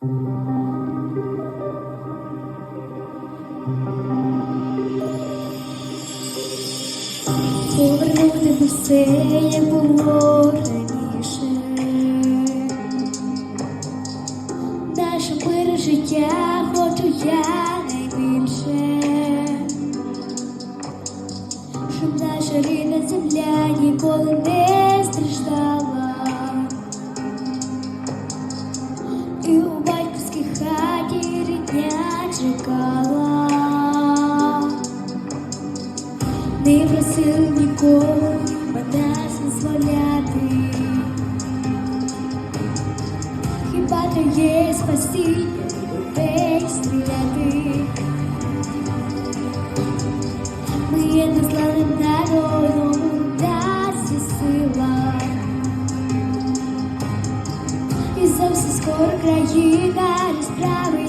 Повернути б все, як було раніше. Наше мире життя хочу я найбільше. Щоб наша рідна земля ніколи не Не просив нікого нас визволяти. Хіба то є спасіння, людей стріляти. Ми є незламним народом, дасть є сила. І зовсім скоро країна розправить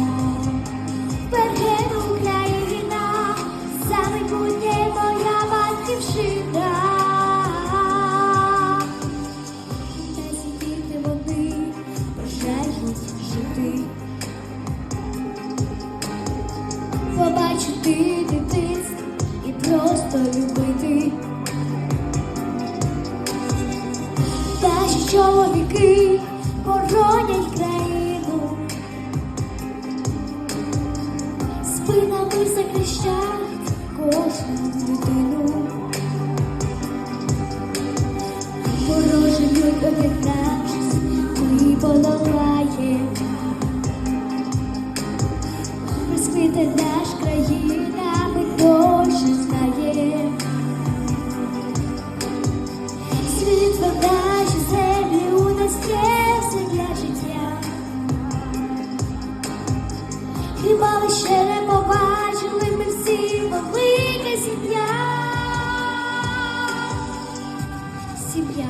просто любити. Наші чоловіки боронять країну. спинами захищають кожну людину. Люд об'єднавшись, ми подолає. Розквіте наш країна, Світло землі у нас є все для життя. Хіба ви не побачили ми всі велика сім'я? Сім'я.